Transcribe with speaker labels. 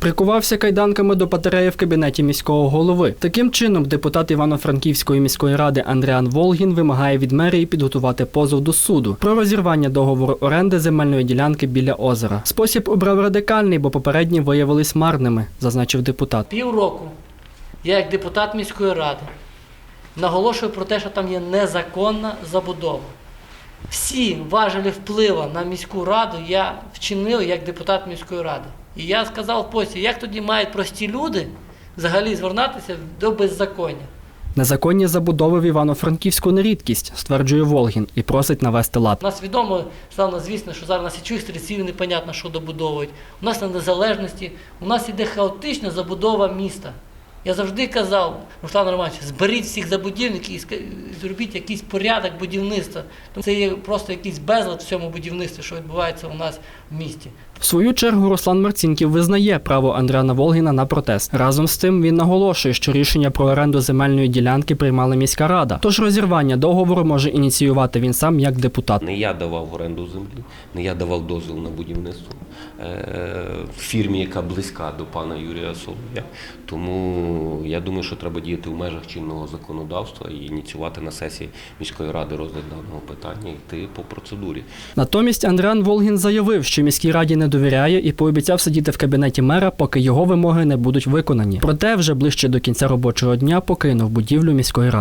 Speaker 1: Прикувався кайданками до батареї в кабінеті міського голови. Таким чином, депутат Івано-Франківської міської ради Андріан Волгін вимагає від мерії підготувати позов до суду про розірвання договору оренди земельної ділянки біля озера. Спосіб обрав радикальний, бо попередні виявились марними, зазначив депутат.
Speaker 2: Півроку я, як депутат міської ради, наголошую про те, що там є незаконна забудова. Всі важелі впливу на міську раду я вчинив як депутат міської ради. І я сказав пості, як тоді мають прості люди взагалі звернутися до беззаконня.
Speaker 1: Незаконні забудови в Івано-Франківську не рідкість, стверджує Волгін, і просить навести лад.
Speaker 2: У нас відомо, стало звісно, що зараз на січових стрільців непонятно, що добудовують. У нас на незалежності, у нас іде хаотична забудова міста. Я завжди казав, Руслан Романович, зберіть всіх забудівників і зробіть якийсь порядок будівництва. Тому це є просто якийсь безлад в цьому будівництві, що відбувається у нас в місті.
Speaker 1: В свою чергу Руслан Марцінків визнає право Андріана Волгіна на протест. Разом з тим він наголошує, що рішення про оренду земельної ділянки приймала міська рада. Тож розірвання договору може ініціювати він сам як депутат.
Speaker 3: Не я давав в оренду землі, не я давав дозвіл на будівництво е, фірмі, яка близька до пана Юрія Солов'я. Тому я думаю, що треба діяти в межах чинного законодавства і ініціювати на сесії міської ради розгляд даного питання, і йти по процедурі.
Speaker 1: Натомість Андріан Волгін заявив, що міській раді не довіряє і пообіцяв сидіти в кабінеті мера, поки його вимоги не будуть виконані. Проте вже ближче до кінця робочого дня покинув будівлю міської ради.